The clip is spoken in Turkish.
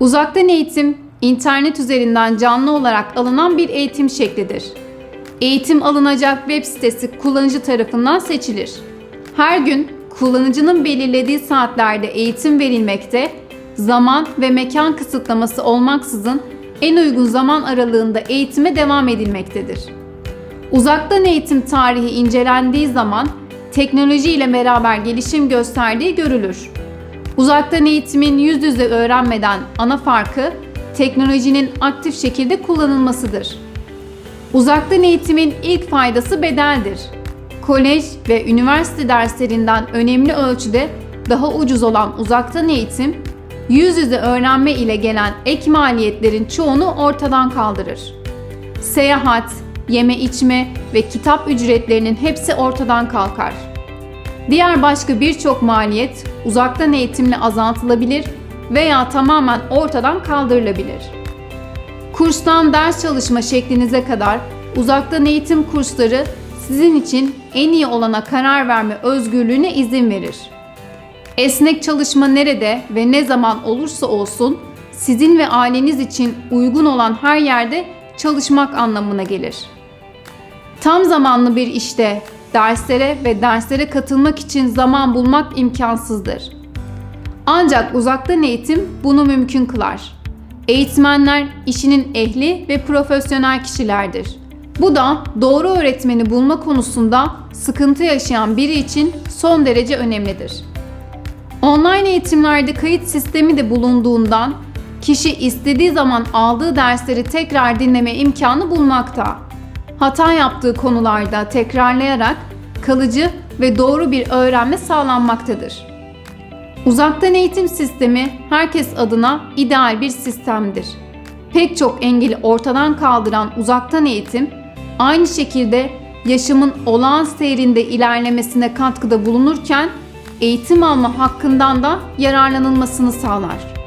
Uzaktan eğitim, internet üzerinden canlı olarak alınan bir eğitim şeklidir. Eğitim alınacak web sitesi kullanıcı tarafından seçilir. Her gün kullanıcının belirlediği saatlerde eğitim verilmekte, zaman ve mekan kısıtlaması olmaksızın en uygun zaman aralığında eğitime devam edilmektedir. Uzaktan eğitim tarihi incelendiği zaman teknoloji ile beraber gelişim gösterdiği görülür. Uzaktan eğitimin yüz yüze öğrenmeden ana farkı teknolojinin aktif şekilde kullanılmasıdır. Uzaktan eğitimin ilk faydası bedeldir. Kolej ve üniversite derslerinden önemli ölçüde daha ucuz olan uzaktan eğitim, yüz yüze öğrenme ile gelen ek maliyetlerin çoğunu ortadan kaldırır. Seyahat, yeme içme ve kitap ücretlerinin hepsi ortadan kalkar. Diğer başka birçok maliyet uzaktan eğitimle azaltılabilir veya tamamen ortadan kaldırılabilir. Kurstan ders çalışma şeklinize kadar uzaktan eğitim kursları sizin için en iyi olana karar verme özgürlüğüne izin verir. Esnek çalışma nerede ve ne zaman olursa olsun sizin ve aileniz için uygun olan her yerde çalışmak anlamına gelir. Tam zamanlı bir işte derslere ve derslere katılmak için zaman bulmak imkansızdır. Ancak uzaktan eğitim bunu mümkün kılar. Eğitmenler işinin ehli ve profesyonel kişilerdir. Bu da doğru öğretmeni bulma konusunda sıkıntı yaşayan biri için son derece önemlidir. Online eğitimlerde kayıt sistemi de bulunduğundan kişi istediği zaman aldığı dersleri tekrar dinleme imkanı bulmakta. Hata yaptığı konularda tekrarlayarak kalıcı ve doğru bir öğrenme sağlanmaktadır. Uzaktan eğitim sistemi herkes adına ideal bir sistemdir. Pek çok engeli ortadan kaldıran uzaktan eğitim aynı şekilde yaşamın olağan seyrinde ilerlemesine katkıda bulunurken eğitim alma hakkından da yararlanılmasını sağlar.